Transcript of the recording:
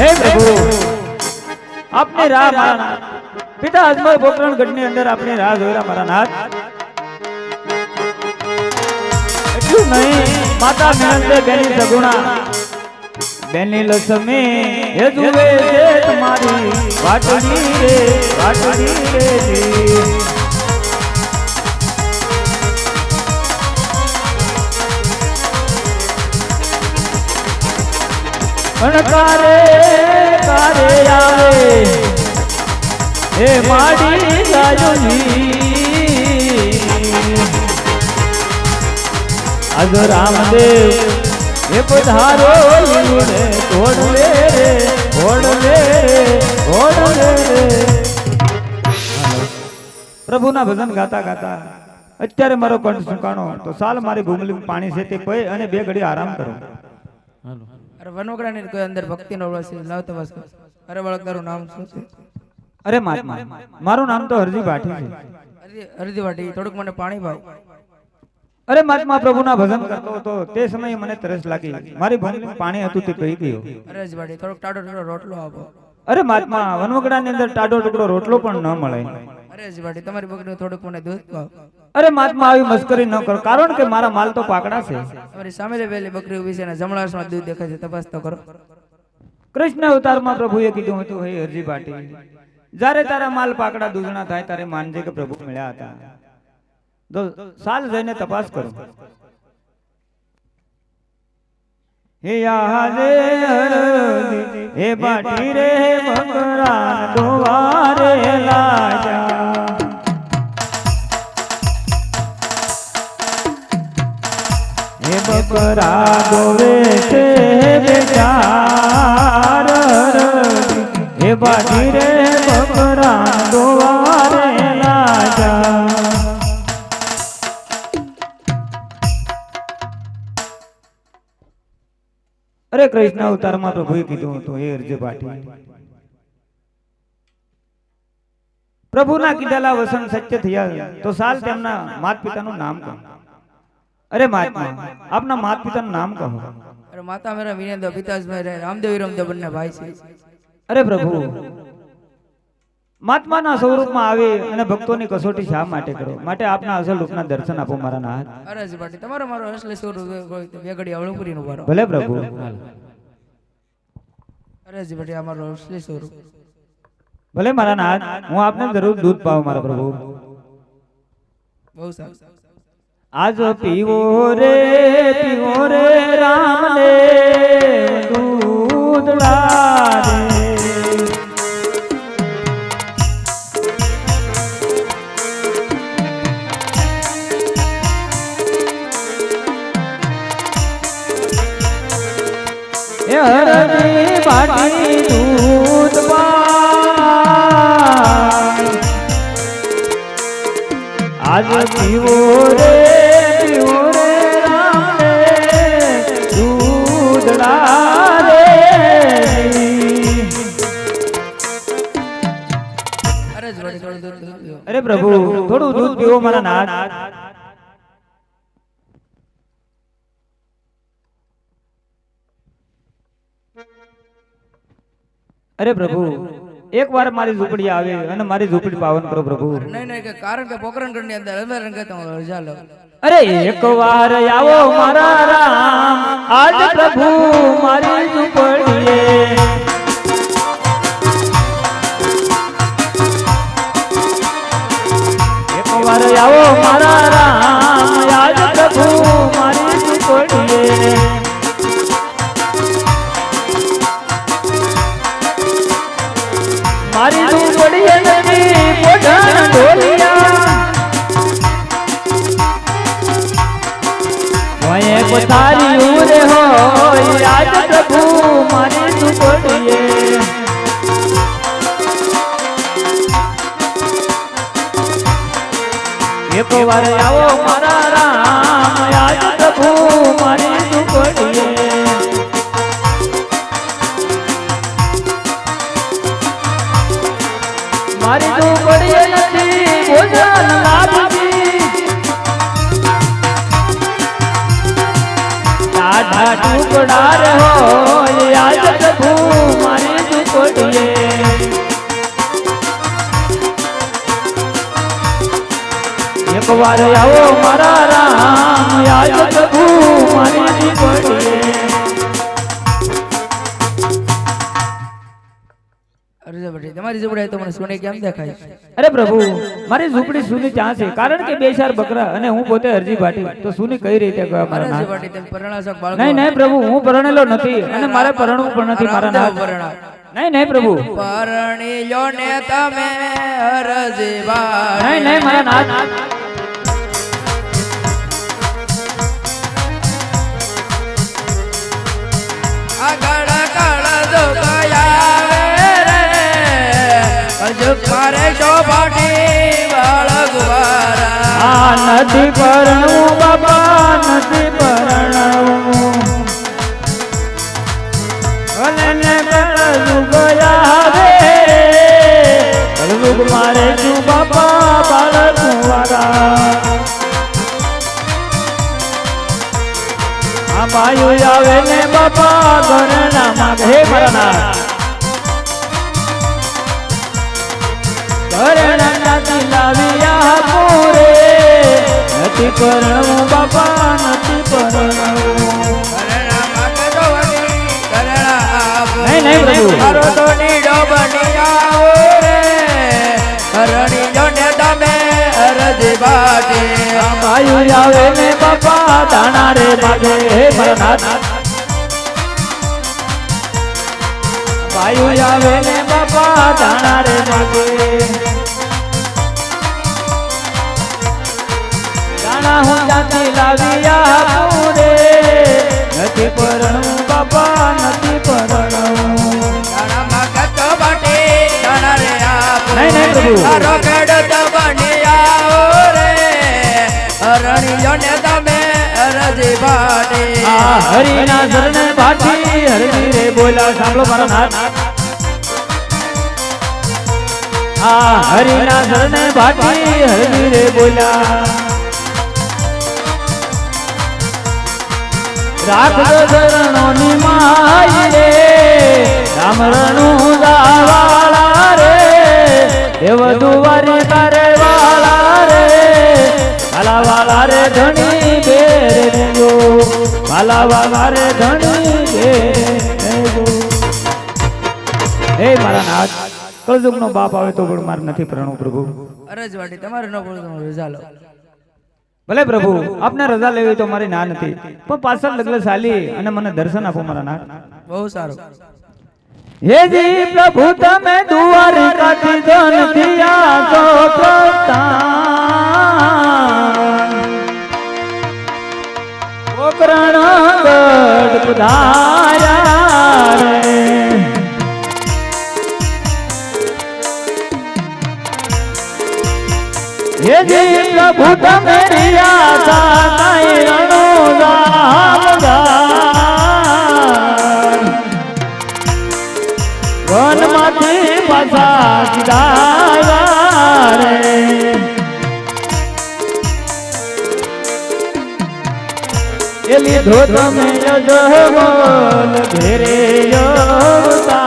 હે પ્રભુ આપની રાહ મારા નાથ. પિતા અજમલ પોકરણ ગઢની અંદર આપની રાહ જોયેલા મારા નાથ એટલું નહીં, માતા મિનંદે બેની સગુણા બેની લક્ષ્મી હે જુએ છે તમારી વાટડી રે વાટડી રે જી. પણ કારે આવે. હે માડી ગાયોજી અજ રામદેવ એ પધારો લીલુડે ઓડલે લે રે ઘોડ લે રે ઘોડ લે રે. પ્રભુના ભજન ગાતા ગાતા, અત્યારે મારો કંઠ સુકાણો, તો સાલ મારી ભૂંગલી પાણી છે તે કોઈ અને બે ઘડી આરામ કરો. અરે વનવગડાની કોઈ અંદર ભક્તિનો રસ છે લાવ કર. અરે બાળક તારું નામ શું છે? અરે મહાત્મા મારું નામ તો હરજી ભાટી છે. હરજી ભાટી થોડુંક મને પાણી ભાવ. અરે મહાત્મા પ્રભુના ભજન કરતો હતો તે સમયે મને તરસ લાગી. મારી ભૂમિ પાણી હતું તે પી ગયું. અરે હરજી થોડોક ટાડો ટાઢો રોટલો આપો. અરે મહાત્મા વનવગડાની અંદર ટાડો ટુકડો રોટલો પણ ન મળે. અરે હરજી તમારી બકરીનું થોડુંક મને દૂધ અરે મહાત્મા આવી મસ્કરી ન કરો. કારણ કે મારા માલ તો પાકડા છે. તમારી સામે પેલી બકરી ઊભી છે અને જમણાસમાં દૂધ દેખાય છે. તપાસ તો કરો. કૃષ્ણ અવતારમાં પ્રભુએ કીધું હતું હે હરજી પાટી જ્યારે તારા માલ પાકડા દૂધણા થાય ત્યારે માનજે કે પ્રભુ મળ્યા હતા. તો સાલ જઈને તપાસ કરો. હે હરજી, હે પાટી રે બકરા દોવારે લાજા દોવે છે બેચાર હે બાજી રે બકરા દોવારે લાજા અરે કૃષ્ણ અવતારમાં પ્રભુએ કીધું હતું, હે અરજે પાટી પ્રભુના કીધેલા વસન સત્ય થયા, તો સાલ તેમના માત પિતાનું નામ કહો. અરે મહાત્મા આપના માતા પિતાનું નામ કહો. અરે માતા મેરા વિનેન્દ્ર પિતાજી રે રામદેવ વિરમદેવ બંને ભાઈ છે. અરે પ્રભુ મહાત્માના સ્વરૂપમાં આવી અને ભક્તોની કસોટી શા માટે કરો? માટે આપના અસલ રૂપના દર્શન આપો મારા નાથ. અરે પાટી તમારો મારો અસલ સ્વરૂપ બે ઘડી અવળું પૂરીનું ભરો ભલે પ્રભુ. અરે પાટી અમારો અસલી સ્વરૂપ. ભલે મારા નાથ હું આપને જરૂર દૂધ પાવ મારા પ્રભુ. બહુ સારું. આજ પીવો રે પીવો રે રામ ને દૂધડા રે હરની દૂધ આજ પીવો રે પ્રભુ થોડું દૂધ પીવો મારા નાથ. અરે પ્રભુ એક વાર મારી ઝૂંપડી આવે અને મારી ઝૂંપડી પાવન કરો પ્રભુ. નહીં નહીં કે કારણ કે પોકરણગઢની અંદર અંદર રંગે ચાલો અરે એક વાર આવો મારા રામ આજ પ્રભુ મારી ઝૂંપડીએ. મારી ઝૂંપડીએ નથી પોઢાણ ઢોલિયા. ઓય પથારી ઉરે હોય, આજ પ્રભુ મારી ઝૂંપડીએ એક વાર આવો મારા રામ, આજ યાર હો યાદ પ્રભુ એક વાર આવો તમારી ઝૂંપડી તો મને સોને કેમ દેખાય? અરે પ્રભુ મારી ઝૂંપડી સુની ત્યાં છે કારણ કે બે ચાર બકરા અને હું પોતે અરજી ભાટી તો સુની કઈ રીતે કહેવા મારા બાળકો. નહીં નહીં પ્રભુ હું પરણેલો નથી અને મારે પરણવું પણ નથી મારા નામ પરણા નહીં નહીં પ્રભુ. પરણી લો ને તમે અરજભાઈ નહીં નહીં મારા નાથ. આગળ આ નથી પરણવું બાબા નથી પરણવું ભલે ને કળજુગ આવે કળજુગ મારે છું બાપા બાયુ આવે ને બાપા ઘરના માગે હે નથી પરણવું. બાપા નથી પરણવું નહીં, નહીં, પ્રભુ. મારો તો નીડો બની આવો રે. હરણી જો તમે અરજભાઈ આ અમાયું આવે ને બાપા દાણા રે માગે હે મારા નાથ આવે ને બાપા દાણા રે માગે દાણા હું ત્યાંથી લાવ્યા પૂરે. નથી પરણવું બાપા નથી રે આપો. રે. જો ને તમે હરિના શરણે ભાટી હરિની રે બોલા સાંભળો મારા નાથ. હરિના શરણે ભાટી હરિની રે બોલા રાખજો ચરણોની માઈ રે. રામરણું દાવાળા રે. દેવ દુવારી તારે વાળા રે. વાલા રે ધણી બેરે દેજો વાલા રે ધણી બેરે હે મારા નાથ, કળજુગનો બાપ આવે તો પણ મારે નથી પ્રણવ પ્રભુ. અરજવાડી, તમારે ન તો રજા લો ભલે પ્રભુ આપને રજા લેવી તો મારી ના નથી પણ પાછળ લગ્ન ચાલી અને મને દર્શન આપો મારા નાથ. બહુ સારું. હે જી પ્રભુ તમે દ્વારિકાથી ધન દિયા તો પ્રસ્થાન ઓકરણ ગઢ પધાર્યા રે. હે જી પ્રભુ તમે રિયા તા કાઈ રણો દામદાર વનમાંથી પાછા સીધા રે એ લીધો તમે યજમલ ઘેરે અવતાર.